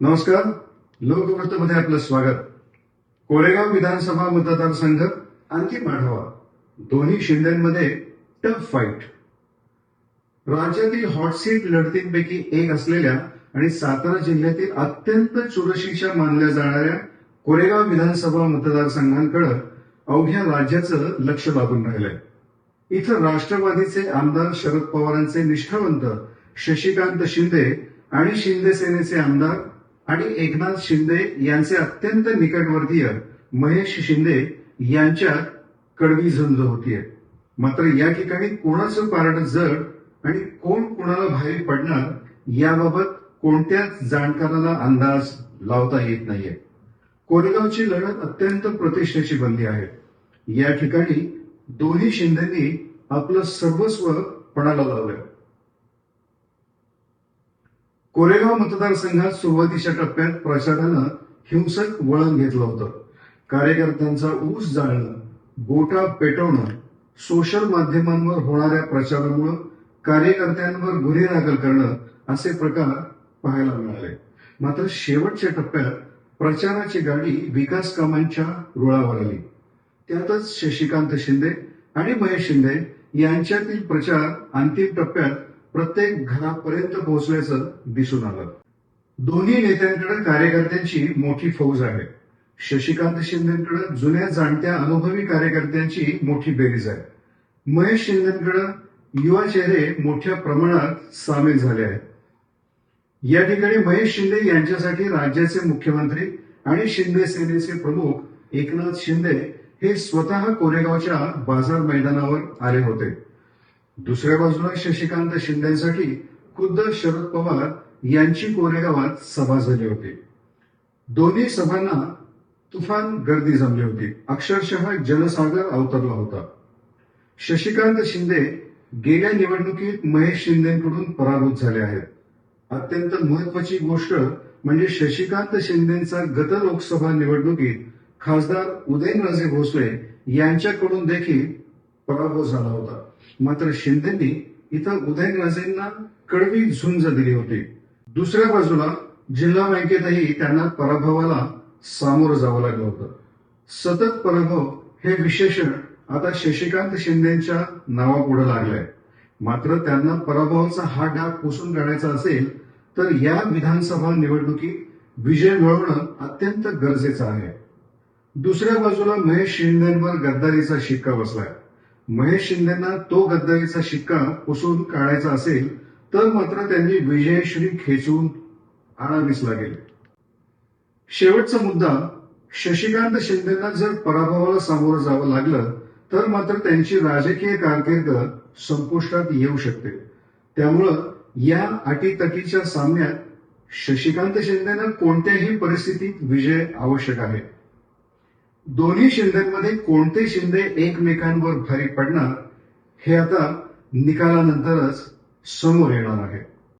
नमस्कार. लोकवृत्तमध्ये आपलं स्वागत. कोरेगाव विधानसभा मतदारसंघ अंतिम आढावा दोन्ही शिंदेमध्ये टफ फाईट राज्यातील हॉट सीट लढतींपैकी एक असलेल्या आणि सातारा जिल्ह्यातील अत्यंत चुरशीच्या मानल्या जाणाऱ्या कोरेगाव विधानसभा मतदारसंघांकडे अवघ्या राज्याचं लक्ष लागून राहिलंय. इथं राष्ट्रवादीचे आमदार शरद पवारांचे निष्ठावंत शशिकांत शिंदे आणि शिंदे सेनेचे आमदार आणि एकनाथ शिंदे यांचे अत्यंत निकटवर्तीय महेश शिंदे यांच्यात कडवी झुंज होतीये. मात्र या ठिकाणी कोणाचं पारड जड आणि कोण कोणाला बाहेर पडणार याबाबत कोणत्याच जाणकाराला अंदाज लावता येत नाहीये. कोरेगावची लढत अत्यंत प्रतिष्ठेची बनली आहे. या ठिकाणी दोन्ही शिंदेनी आपलं सर्वस्व पणाला लावलं कोरेगाव मतदारसंघात सुरुवातीच्या टप्प्यात प्रचारानं हिंसक वळण घेतलं होतं. कार्यकर्त्यांचा ऊस जाळणं गोटा पेटवणं सोशल माध्यमांवर होणाऱ्या प्रचारामुळे कार्यकर्त्यांवर गुन्हे दाखल करणं असे प्रकार पाहायला मिळाले. मात्र शेवटच्या टप्प्यात प्रचाराची गाडी विकास कामांच्या रुळावर आली. त्यातच शशिकांत शिंदे आणि महेश शिंदे यांच्यातील प्रचार अंतिम टप्प्यात प्रत्येक घरापर्यंत पोहोचल्याचं दिसून आलं. दोन्ही नेत्यांकडे कार्यकर्त्यांची मोठी फौज आहे. शशिकांत शिंदेकडे जुन्या जाणत्या अनुभवी कार्यकर्त्यांची मोठी बेरीज आहे. महेश शिंदेकडे युवा चेहरे मोठ्या प्रमाणात सामील झाले आहेत. या ठिकाणी महेश शिंदे यांच्यासाठी राज्याचे मुख्यमंत्री आणि शिंदे सेनेचे प्रमुख एकनाथ शिंदे हे स्वतः कोरेगावच्या बाजार मैदानावर आले होते. दुसऱ्या बाजूला शशिकांत शिंदेसाठी खुद्द शरद पवार यांची कोरेगावात सभा झाली होती. दोन्ही सभांना तुफान गर्दी जमली होती. अक्षरशः जनसागर अवतरला होता. शशिकांत शिंदे गेल्या निवडणुकीत महेश शिंदेकडून पराभूत झाले आहेत. अत्यंत महत्वाची गोष्ट म्हणजे शशिकांत शिंदेचा गत लोकसभा निवडणुकीत खासदार उदयनराजे भोसले यांच्याकडून देखील पराभव झाला होता. मात्र शिंदेनी इथं उदयनराजेंना कडवी झुंज दिली होती. दुसऱ्या बाजूला जिल्हा बँकेतही त्यांना पराभवाला सामोरं जावं लागलं होतं. सतत पराभव हे विशेषण आता शशिकांत शिंदेच्या नावापुढे लागलंय. मात्र त्यांना पराभवाचा हा डाग पुसून काढायचा असेल तर या विधानसभा निवडणुकीत विजय मिळवणं अत्यंत गरजेचं आहे. दुसऱ्या बाजूला महेश शिंदेवर गद्दारीचा शिक्का बसलाय. महेश शिंदेना तो गद्दारीचा शिक्का पुसून काढायचा असेल तर मात्र त्यांनी विजयश्री खेचून आणावीच लागेल शेवटचा मुद्दा शशिकांत शिंदेना जर पराभवाला सामोरं जावं लागलं तर मात्र त्यांची राजकीय कारकीर्द संपुष्टात येऊ शकते. त्यामुळं या अटीतटीच्या सामन्यात शशिकांत शिंदेना कोणत्याही परिस्थितीत विजय आवश्यक आहे. दोन्ही शिंदेमध्ये कोणते शिंदे एकमेकांवर भारी पडणार हे आता निकालानंतरच समोर येणार आहे.